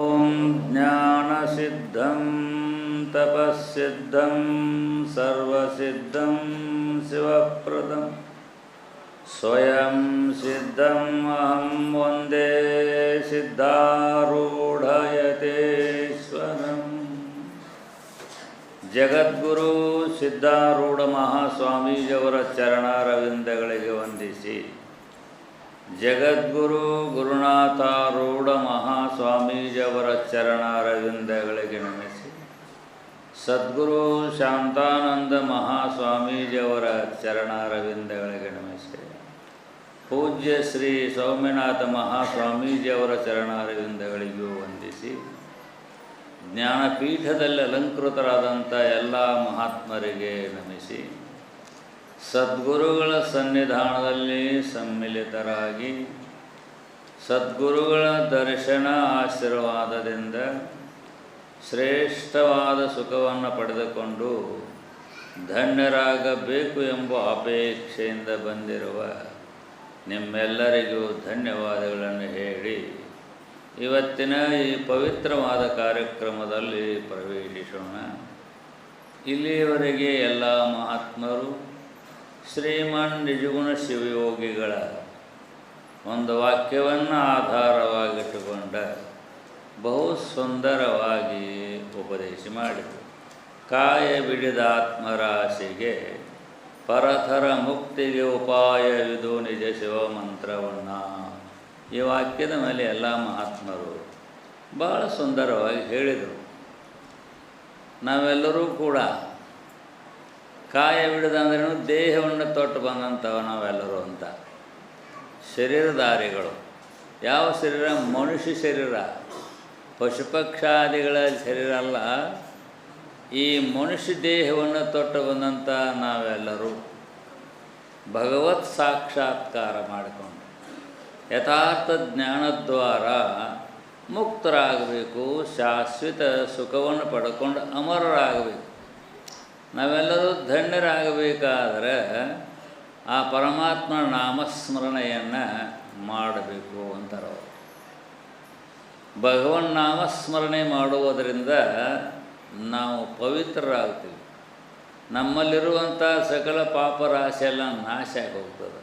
ॐ ज्ञानसिद्धं तपःसिद्धं सर्वसिद्धं शिवप्रदं स्वयं सिद्धम् अहं वन्दे सिद्धारूढयतेश्वरम् ಜಗದ್ಗುರು ಸಿದ್ಧಾರೂಢ ಮಹಾಸ್ವಾಮೀಜಿಯವರ ಚರಣಾರವಿಂದಗಳಿಗೆ ವಂದಿಸಿ ಜಗದ್ಗುರು ಗುರುನಾಥಾರೂಢ ಮಹಾಸ್ವಾಮೀಜಿಯವರ ಚರಣಾರವಿಂದಗಳಿಗೆ ನಮಿಸಿ ಸದ್ಗುರು ಶಾಂತಾನಂದ ಮಹಾಸ್ವಾಮೀಜಿಯವರ ಚರಣಾರವಿಂದಗಳಿಗೆ ನಮಿಸಿ ಪೂಜ್ಯ ಶ್ರೀ ಸೌಮ್ಯನಾಥ ಮಹಾಸ್ವಾಮೀಜಿಯವರ ಚರಣಾರವಿಂದಗಳಿಗೂ ವಂದಿಸಿ ಜ್ಞಾನಪೀಠದಲ್ಲಿ ಅಲಂಕೃತರಾದಂಥ ಎಲ್ಲ ಮಹಾತ್ಮರಿಗೆ ನಮಿಸಿ ಸದ್ಗುರುಗಳ ಸನ್ನಿಧಾನದಲ್ಲಿ ಸಮ್ಮಿಲಿತರಾಗಿ ಸದ್ಗುರುಗಳ ದರ್ಶನ ಆಶೀರ್ವಾದದಿಂದ ಶ್ರೇಷ್ಠವಾದ ಸುಖವನ್ನು ಪಡೆದುಕೊಂಡು ಧನ್ಯರಾಗಬೇಕು ಎಂಬ ಅಪೇಕ್ಷೆಯಿಂದ ಬಂದಿರುವ ನಿಮ್ಮೆಲ್ಲರಿಗೂ ಧನ್ಯವಾದಗಳನ್ನು ಹೇಳಿ ಇವತ್ತಿನ ಈ ಪವಿತ್ರವಾದ ಕಾರ್ಯಕ್ರಮದಲ್ಲಿ ಪ್ರವೇಶಿಸೋಣ. ಇಲ್ಲಿಯವರೆಗೆ ಎಲ್ಲ ಮಹಾತ್ಮರು ಶ್ರೀಮನ್ ನಿಜಗುಣ ಶಿವಯೋಗಿಗಳ ಒಂದು ವಾಕ್ಯವನ್ನು ಆಧಾರವಾಗಿಟ್ಟುಕೊಂಡ ಬಹು ಸುಂದರವಾಗಿ ಉಪದೇಶ ಮಾಡಿದರು. ಕಾಯ ಬಿಡಿದ ಆತ್ಮರಾಶಿಗೆ ಪರಥರ ಮುಕ್ತಿಗೆ ಉಪಾಯವಿದು ನಿಜ ಶಿವಮಂತ್ರವನ್ನು ಈ ವಾಕ್ಯದ ಮೇಲೆ ಎಲ್ಲ ಮಹಾತ್ಮರು ಭಾಳ ಸುಂದರವಾಗಿ ಹೇಳಿದರು. ನಾವೆಲ್ಲರೂ ಕೂಡ ಕಾಯ ಬಿಡದಂದ್ರೇನು ದೇಹವನ್ನು ತೊಟ್ಟು ಬಂದಂಥವ ನಾವೆಲ್ಲರೂ ಅಂತ. ಶರೀರಧಾರಿಗಳು. ಯಾವ ಶರೀರ? ಮನುಷ್ಯ ಶರೀರ. ಪಶುಪಕ್ಷಾದಿಗಳ ಶರೀರ ಅಲ್ಲ. ಈ ಮನುಷ್ಯ ದೇಹವನ್ನು ತೊಟ್ಟು ಬಂದಂಥ ನಾವೆಲ್ಲರೂ ಭಗವತ್ ಸಾಕ್ಷಾತ್ಕಾರ ಮಾಡಿಕೊಂಡು ಯಥಾರ್ಥ ಜ್ಞಾನದ್ವಾರ ಮುಕ್ತರಾಗಬೇಕು, ಶಾಶ್ವತ ಸುಖವನ್ನು ಪಡ್ಕೊಂಡು ಅಮರರಾಗಬೇಕು. ನಾವೆಲ್ಲರೂ ಧನ್ಯರಾಗಬೇಕಾದರೆ ಆ ಪರಮಾತ್ಮ ನಾಮಸ್ಮರಣೆಯನ್ನು ಮಾಡಬೇಕು ಅಂತಾರೆ ಅವರು ಭಗವನ್ ನಾಮಸ್ಮರಣೆ ಮಾಡುವುದರಿಂದ ನಾವು ಪವಿತ್ರರಾಗ್ತೀವಿ. ನಮ್ಮಲ್ಲಿರುವಂಥ ಸಕಲ ಪಾಪರಾಶಿ ಎಲ್ಲ ನಾಶ ಹೋಗ್ತದೆ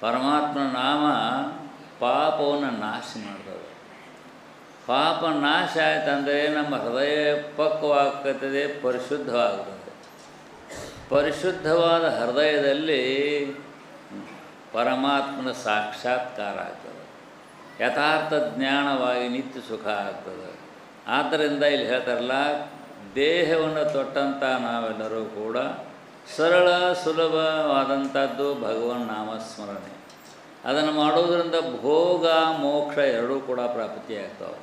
ಪರಮಾತ್ಮ ನಾಮ ಪಾಪವನ್ನು ನಾಶ ಮಾಡ್ತದೆ. ಪಾಪ ನಾಶ ಆಯ್ತಂದರೆ ನಮ್ಮ ಹೃದಯ ಪಕ್ವವಾಗ್ತದೆ, ಪರಿಶುದ್ಧವಾಗ್ತದೆ. ಪರಿಶುದ್ಧವಾದ ಹೃದಯದಲ್ಲಿ ಪರಮಾತ್ಮನ ಸಾಕ್ಷಾತ್ಕಾರ ಆಗ್ತದೆ. ಯಥಾರ್ಥ ಜ್ಞಾನವಾಗಿ ನಿತ್ಯ ಸುಖ ಆಗ್ತದೆ. ಆದ್ದರಿಂದ ಇಲ್ಲಿ ಹೇಳ್ತಾರಲ್ಲ, ದೇಹವನ್ನು ತೊಟ್ಟಂಥ ನಾವೆಲ್ಲರೂ ಕೂಡ ಸರಳ ಸುಲಭವಾದಂಥದ್ದು ಭಗವನ್ ನಾಮಸ್ಮರಣೆ. ಅದನ್ನು ಮಾಡೋದರಿಂದ ಭೋಗ, ಮೋಕ್ಷ ಎರಡೂ ಕೂಡ ಪ್ರಾಪ್ತಿಯಾಗ್ತವೆ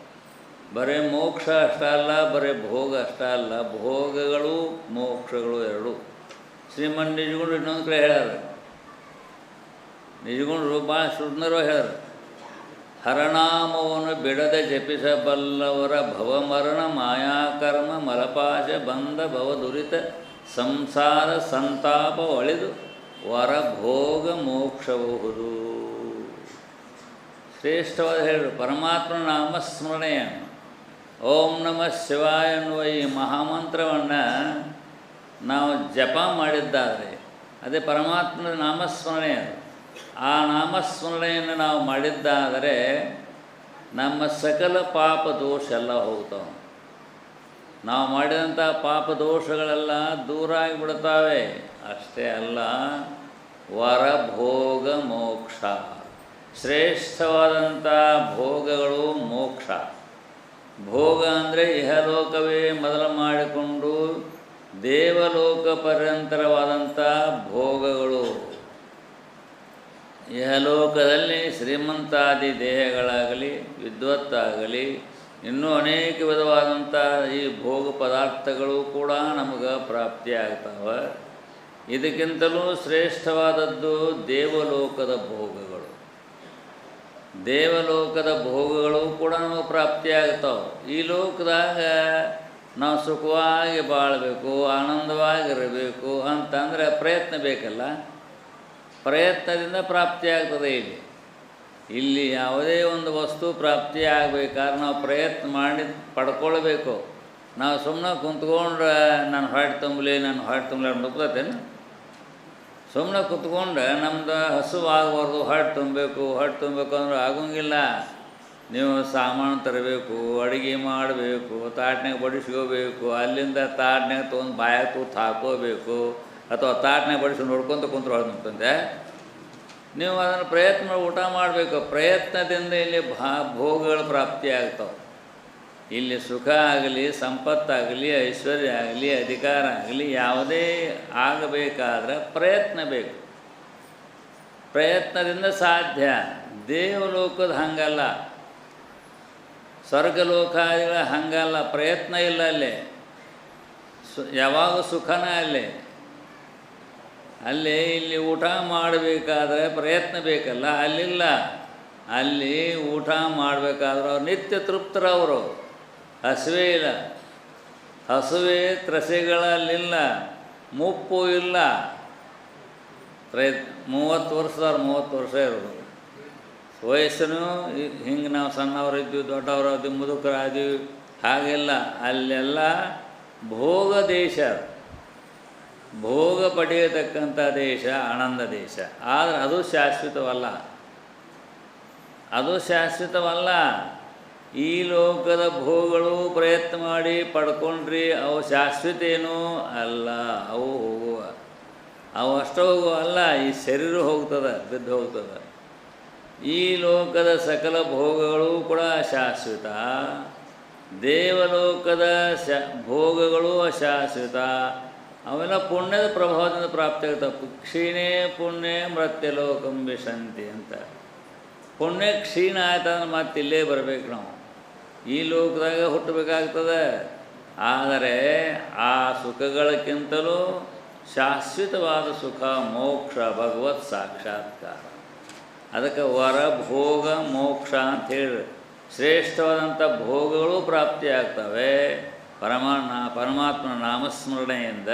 ಬರೀ ಮೋಕ್ಷ ಅಷ್ಟ ಅಲ್ಲ, ಬರೇ ಭೋಗ ಅಷ್ಟ ಅಲ್ಲ, ಭೋಗಗಳು, ಮೋಕ್ಷಗಳು ಎರಡು ಶ್ರೀಮನ್ ನಿಜಗುಂಡ್ರು ಇನ್ನೊಂದು ಕಡೆ ಹೇಳ್ಯಾರ. ನಿಜಗುಂಡ್ರು ಭಾಳ ಸುಂದರವಾಗಿ ಹೇಳ್ಯಾರ. ಹರನಾಮವನ್ನು ಬಿಡದೆ ಜಪಿಸಬಲ್ಲವರ ಭವಮರಣ ಮಾಯಾಕರ್ಮ ಮಲಪಾಶ ಬಂಧ ಭವ ದುರಿತ ಸಂಸಾರ ಸಂತಾಪ ಒಳೆದು ವರ ಭೋಗ ಮೋಕ್ಷಬಹುದು. ಶ್ರೇಷ್ಠವಾದ ಹೇಳು ಪರಮಾತ್ಮನ ನಾಮಸ್ಮರಣೆಯನ್ನು ಓಂ ನಮಃ ಶಿವಾಯ ಎನ್ನುವ ಈ ಮಹಾಮಂತ್ರವನ್ನು ನಾವು ಜಪ ಮಾಡಿದ್ದಾದರೆ ಅದೇ ಪರಮಾತ್ಮನ ನಾಮಸ್ಮರಣೆ ಅದು. ಆ ನಾಮಸ್ಮರಣೆಯನ್ನು ನಾವು ಮಾಡಿದ್ದಾದರೆ ನಮ್ಮ ಸಕಲ ಪಾಪ ದೋಷ ಎಲ್ಲ ಹೋಗ್ತಾವೆ. ನಾವು ಮಾಡಿದಂಥ ಪಾಪ ದೋಷಗಳೆಲ್ಲ ದೂರ ಆಗಿಬಿಡ್ತಾವೆ. ಅಷ್ಟೇ ಅಲ್ಲ, ವರಭೋಗ ಮೋಕ್ಷ. ಶ್ರೇಷ್ಠವಾದಂಥ ಭೋಗಗಳು ಮೋಕ್ಷ. ಭೋಗ ಅಂದರೆ ಇಹಲೋಕವೇ ಮೊದಲು ಮಾಡಿಕೊಂಡು ದೇವಲೋಕ ಪರ್ಯಂತರವಾದಂಥ ಭೋಗಗಳು. ಇಹಲೋಕದಲ್ಲಿ ಶ್ರೀಮಂತಾದಿ ದೇಹಗಳಾಗಲಿ, ವಿದ್ವತ್ತಾಗಲಿ, ಇನ್ನೂ ಅನೇಕ ವಿಧವಾದಂಥ ಈ ಭೋಗ ಪದಾರ್ಥಗಳು ಕೂಡ ನಮಗೆ ಪ್ರಾಪ್ತಿಯಾಗ್ತಾವೆ. ಇದಕ್ಕಿಂತಲೂ ಶ್ರೇಷ್ಠವಾದದ್ದು ದೇವಲೋಕದ ಭೋಗಗಳು. ದೇವಲೋಕದ ಭೋಗಗಳು ಕೂಡ ನಮಗೆ ಪ್ರಾಪ್ತಿಯಾಗ್ತಾವೆ. ಈ ಲೋಕದಾಗ ನಾವು ಸುಖವಾಗಿ ಬಾಳಬೇಕು, ಆನಂದವಾಗಿರಬೇಕು ಅಂತಂದರೆ ಪ್ರಯತ್ನ ಬೇಕಲ್ಲ? ಪ್ರಯತ್ನದಿಂದ ಪ್ರಾಪ್ತಿಯಾಗ್ತದೆ ಇಲ್ಲಿ. ಇಲ್ಲಿ ಯಾವುದೇ ಒಂದು ವಸ್ತು ಪ್ರಾಪ್ತಿ ಆಗಬೇಕಾದ್ರೆ ನಾವು ಪ್ರಯತ್ನ ಮಾಡಿ ಪಡ್ಕೊಳ್ಬೇಕು. ನಾವು ಸುಮ್ಮನೆ ಕುಂತ್ಕೊಂಡ್ರೆ ನಾನು ಹೊಟ್ಟೆ ತುಂಬಲಿ ನಾನು ಹೊಟ್ಟೆ ತುಂಬಲಿ ಗೊತ್ತೇನು? ಸುಮ್ಮನೆ ಕುತ್ಕೊಂಡ್ರೆ ನಮ್ದು ಹಸುವಾಗಬಾರ್ದು ಹೊಟ್ಟೆ ತುಂಬಬೇಕು ಹೊಟ್ಟೆ ತುಂಬಬೇಕು ಅಂದ್ರೆ ಆಗೋಂಗಿಲ್ಲ. ನೀವು ಸಾಮಾನು ತರಬೇಕು, ಅಡುಗೆ ಮಾಡಬೇಕು ತಾಟ್ನಾಗ ಬಡಿಸ್ಕೋಬೇಕು, ಅಲ್ಲಿಂದ ತಾಟ್ನಾಗ ತೊಗೊಂಡು ಬಾಯ ತೂತು ಹಾಕೋಬೇಕು, ಅಥವಾ ತಾಟ್ನಾಗ ಬಡಿಸಿ ನೋಡ್ಕೊಂತ ಕುಂತ್ರು ಅಂತಂದೆ ನೀವು ಅದನ್ನು ಪ್ರಯತ್ನ ಊಟ ಮಾಡಬೇಕು. ಪ್ರಯತ್ನದಿಂದ ಇಲ್ಲಿ ಭಾ, ಭೋಗಗಳು ಪ್ರಾಪ್ತಿ ಆಗ್ತಾವೆ. ಇಲ್ಲಿ ಸುಖ ಆಗಲಿ ಸಂಪತ್ತಾಗಲಿ ಐಶ್ವರ್ಯ ಆಗಲಿ, ಅಧಿಕಾರ ಆಗಲಿ, ಯಾವುದೇ ಆಗಬೇಕಾದ್ರೆ ಪ್ರಯತ್ನ ಬೇಕು. ಪ್ರಯತ್ನದಿಂದ ಸಾಧ್ಯ. ದೇವಲೋಕದ ಹಂಗಲ್ಲ. ಸ್ವರ್ಗಲೋಕಾದಿಗಳ ಹಂಗಲ್ಲ, ಪ್ರಯತ್ನ ಇಲ್ಲ ಅಲ್ಲಿ. ಸು, ಯಾವಾಗ ಸುಖನ ಅಲ್ಲಿ? ಅಲ್ಲಿ ಇಲ್ಲಿ ಊಟ ಮಾಡಬೇಕಾದ್ರೆ ಪ್ರಯತ್ನ ಬೇಕಲ್ಲ, ಅಲ್ಲಿಲ್ಲ. ಅಲ್ಲಿ ಊಟ ಮಾಡಬೇಕಾದ್ರೆ ಅವ್ರು ನಿತ್ಯ ತೃಪ್ತರವರು ಹಸುವೆ ಇಲ್ಲ. ಹಸುವೆ ತ್ರಸೆಗಳಲ್ಲಿಲ್ಲ. ಮುಪ್ಪು ಇಲ್ಲ. ಪ್ರಯತ್ನ ಮೂವತ್ತು ವರ್ಷದವ್ರು ಮೂವತ್ತು ವರ್ಷ ಇರೋದು. ವಯಸ್ಸನ್ನು ಹಿಂಗೆ ನಾವು ಸಣ್ಣವರಿದ್ದೀವಿ ದೊಡ್ಡವರಾದ್ವಿ, ಮುದುಕರಾದ್ವಿ, ಹಾಗೆಲ್ಲ. ಅಲ್ಲೆಲ್ಲ ಭೋಗ ದೇಶ ಭೋಗ ಪಡೆಯತಕ್ಕಂಥ ದೇಶ, ಆನಂದ ದೇಶ. ಆದರೆ ಅದು ಶಾಶ್ವತವಲ್ಲ. ಅದು ಶಾಶ್ವತವಲ್ಲ. ಈ ಲೋಕದ ಭೋಗಗಳು ಪ್ರಯತ್ನ ಮಾಡಿ ಪಡ್ಕೊಂಡ್ರಿ, ಅವು ಶಾಶ್ವತೇನೂ ಅಲ್ಲ. ಅವು ಹೋಗುವ. ಅವು ಅಷ್ಟು ಹೋಗುವ ಅಲ್ಲ. ಈ ಶರೀರ ಹೋಗ್ತದೆ, ಬಿದ್ದು ಹೋಗ್ತದೆ. ಈ ಲೋಕದ ಸಕಲ ಭೋಗಗಳು ಕೂಡ ಅಶಾಶ್ವತ. ದೇವಲೋಕದ ಶ ಭೋಗಗಳು ಅಶಾಶ್ವತ. ಅವೆಲ್ಲ ಪುಣ್ಯದ ಪ್ರಭಾವದಿಂದ ಪ್ರಾಪ್ತಿ ಆಗ್ತವೆ. ಕ್ಷೀಣೇ ಪುಣ್ಯ ಮೃತ್ಯಲೋಕಂ ವಿಶಂತಿ ಅಂತ. ಪುಣ್ಯ ಕ್ಷೀಣ ಆಯ್ತಂದ್ರೆ ಮತ್ತೆ ಇಲ್ಲೇ ಬರಬೇಕು ನಾವು. ಈ ಲೋಕದಾಗ ಹುಟ್ಟಬೇಕಾಗ್ತದೆ. ಆದರೆ ಆ ಸುಖಗಳಕ್ಕಿಂತಲೂ ಶಾಶ್ವತವಾದ ಸುಖ ಮೋಕ್ಷ ಭಗವತ್ ಸಾಕ್ಷಾತ್ಕಾರ. ಅದಕ್ಕೆ ವರ, ಭೋಗ, ಮೋಕ್ಷ ಅಂತ ಹೇಳಿ ಶ್ರೇಷ್ಠವಾದಂಥ ಭೋಗಗಳು ಪ್ರಾಪ್ತಿಯಾಗ್ತವೆ ಪರಮ ಪರಮಾತ್ಮನ ನಾಮಸ್ಮರಣೆಯಿಂದ.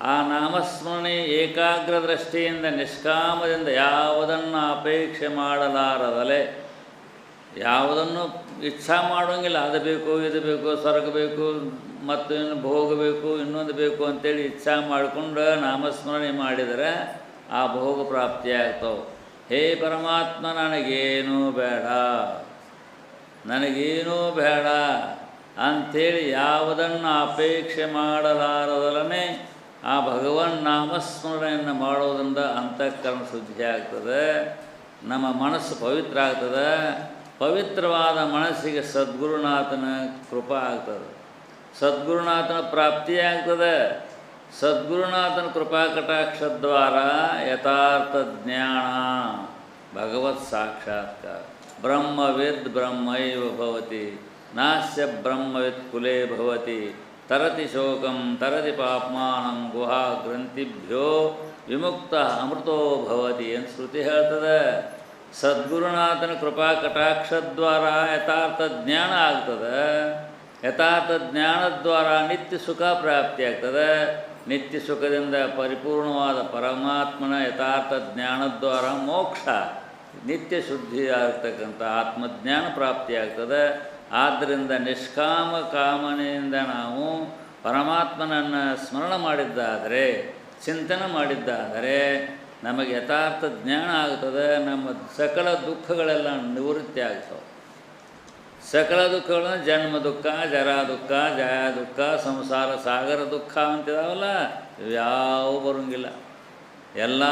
ಆ ನಾಮಸ್ಮರಣೆ ಏಕಾಗ್ರ ದೃಷ್ಟಿಯಿಂದ ನಿಷ್ಕಾಮದಿಂದ ಯಾವುದನ್ನು ಅಪೇಕ್ಷೆ ಮಾಡಲಾರದಲೆ, ಯಾವುದನ್ನು ಇಚ್ಛಾ ಮಾಡೋಂಗಿಲ್ಲ ಅದು ಬೇಕು, ಇದು ಬೇಕು, ಸ್ವರ್ಗ ಬೇಕು, ಮತ್ತು ಇನ್ನು ಭೋಗ ಬೇಕು, ಇನ್ನೊಂದು ಬೇಕು ಅಂತೇಳಿ ಇಚ್ಛಾ ಮಾಡಿಕೊಂಡು ನಾಮಸ್ಮರಣೆ ಮಾಡಿದರೆ ಆ ಭೋಗ ಪ್ರಾಪ್ತಿಯಾಗ್ತವೆ ಹೇ ಪರಮಾತ್ಮ, ನನಗೇನೂ ಬೇಡ. ನನಗೇನೂ ಬೇಡ. ಅಂಥೇಳಿ ಯಾವುದನ್ನು ಅಪೇಕ್ಷೆ ಮಾಡಲಾರದಲನೆ ಆ ಭಗವನ್ ನಾಮಸ್ಮರಣೆಯನ್ನು ಮಾಡೋದರಿಂದ ಅಂತಃಕರಣ ಶುದ್ಧಿ ಆಗ್ತದೆ. ನಮ್ಮ ಮನಸ್ಸು ಪವಿತ್ರ ಆಗ್ತದೆ. ಪವಿತ್ರವಾದ ಮನಸ್ಸಿಗೆ ಸದ್ಗುರುನಾಥನ ಕೃಪಾ ಆಗ್ತದೆ. ಸದ್ಗುರುನಾಥನ ಪ್ರಾಪ್ತಿ ಆಗ್ತದೆ. ಸದ್ಗುರುನಾಥನ ಕೃಪಾ ಕಟಾಕ್ಷದ್ವಾರ ಯಥಾರ್ಥ ಜ್ಞಾನ. ಭಗವತ್ ಸಾಕ್ಷಾತ್ಕಾರ. ಬ್ರಹ್ಮವಿದ್ ಬ್ರಹ್ಮೈವ ಭವತಿ. ನಾಸ್ಯ ಬ್ರಹ್ಮವಿತ್ ಕುಲೇ ಭವತಿ. ತರತಿ ಶೋಕಂ ತರತಿ ಪಾಪ್ಮಾನಂ ಗುಹಾ ಗ್ರಂಥಿಭ್ಯೋ ವಿಮುಕ್ತ ಅಮೃತೋ ಭವತಿ ಅಂತ ಶ್ರುತಿ ಹೇಳ್ತದೆ. ಸದ್ಗುರುನಾಥನ ಕೃಪಾ ಕಟಾಕ್ಷದ್ವಾರ ಯಥಾರ್ಥ ಜ್ಞಾನ ಆಗ್ತದೆ. ಯಥಾರ್ಥ ಜ್ಞಾನದ್ವಾರ ನಿತ್ಯ ಸುಖ ಪ್ರಾಪ್ತಿ ಆಗ್ತದೆ ನಿತ್ಯ ಸುಖದಿಂದ ಪರಿಪೂರ್ಣವಾದ ಪರಮಾತ್ಮನ ಯಥಾರ್ಥ ಜ್ಞಾನದ್ವಾರ ಮೋಕ್ಷ. ನಿತ್ಯ ಶುದ್ಧಿ ಆಗ್ತಕ್ಕಂಥ ಆತ್ಮಜ್ಞಾನ ಪ್ರಾಪ್ತಿಯಾಗ್ತದೆ. ಆದ್ದರಿಂದ ನಿಷ್ಕಾಮ ಕಾಮನೆಯಿಂದ ನಾವು ಪರಮಾತ್ಮನನ್ನು ಸ್ಮರಣ ಮಾಡಿದ್ದಾದರೆ, ಚಿಂತನೆ ಮಾಡಿದ್ದಾದರೆ, ನಮಗೆ ಯಥಾರ್ಥ ಜ್ಞಾನ ಆಗ್ತದೆ ನಮ್ಮ ಸಕಲ ದುಃಖಗಳೆಲ್ಲ ನಿವೃತ್ತಿ ಆಗ್ತವೆ ಸಕಲ ದುಃಖಗಳನ್ನ ಜನ್ಮ ದುಃಖ, ಜರ ದುಃಖ, ಜಯ ದುಃಖ, ಸಂಸಾರ ಸಾಗರ ದುಃಖ ಅಂತಿದಾವಲ್ಲ, ಇವ್ಯಾವ ಬರೋಂಗಿಲ್ಲ. ಎಲ್ಲ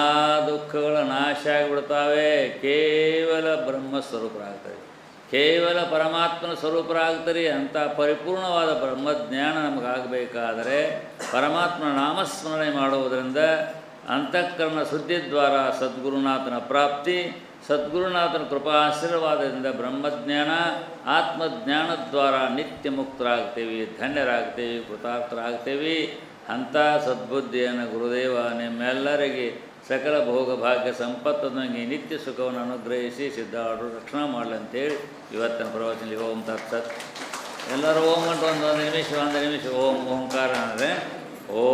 ದುಃಖಗಳ ನಾಶ ಆಗಿಬಿಡ್ತಾವೆ, ಕೇವಲ ಬ್ರಹ್ಮ ಸ್ವರೂಪರಾಗ್ತದೆ. ಕೇವಲ ಪರಮಾತ್ಮನ ಸ್ವರೂಪರಾಗ್ತರಿ ಅಂಥ ಪರಿಪೂರ್ಣವಾದ ಬ್ರಹ್ಮಜ್ಞಾನ ನಮಗಾಗಬೇಕಾದರೆ, ಪರಮಾತ್ಮನ ನಾಮಸ್ಮರಣೆ ಮಾಡುವುದರಿಂದ ಅಂತಃಕರಣ ಶುದ್ಧಿ ದ್ವಾರ ಸದ್ಗುರುನಾಥನ ಪ್ರಾಪ್ತಿ ಸದ್ಗುರುನಾಥನ ಕೃಪಾ ಆಶೀರ್ವಾದದಿಂದ ಬ್ರಹ್ಮಜ್ಞಾನ ಆತ್ಮಜ್ಞಾನದ್ವಾರ ನಿತ್ಯ ಮುಕ್ತರಾಗ್ತೀವಿ, ಧನ್ಯರಾಗ್ತೀವಿ, ಕೃತಾರ್ಥರಾಗ್ತೀವಿ. ಅಂಥ ಸದ್ಬುದ್ಧಿಯನ್ನು ಗುರುದೇವ ನಿಮ್ಮೆಲ್ಲರಿಗೆ ಸಕಲ ಭೋಗ ಭಾಗ್ಯ ಸಂಪತ್ತೊಂದಿಗೆ ನಿತ್ಯ ಸುಖವನ್ನು ಅನುಗ್ರಹಿಸಿ ಸಿದ್ಧಾಡು ರಕ್ಷಣೆ ಮಾಡಲಿ ಅಂತೇಳಿ ಇವತ್ತಿನ ಪ್ರವಚನ ಓಂ ತತ್ಸತ್ ಎಲ್ಲರೂ ಓಂ ಅಂತ ಒಂದು ಒಂದು ನಿಮಿಷ ಒಂದು ನಿಮಿಷ, ಓಂ ಓಂಕಾರ ಅಂದರೆ ಓ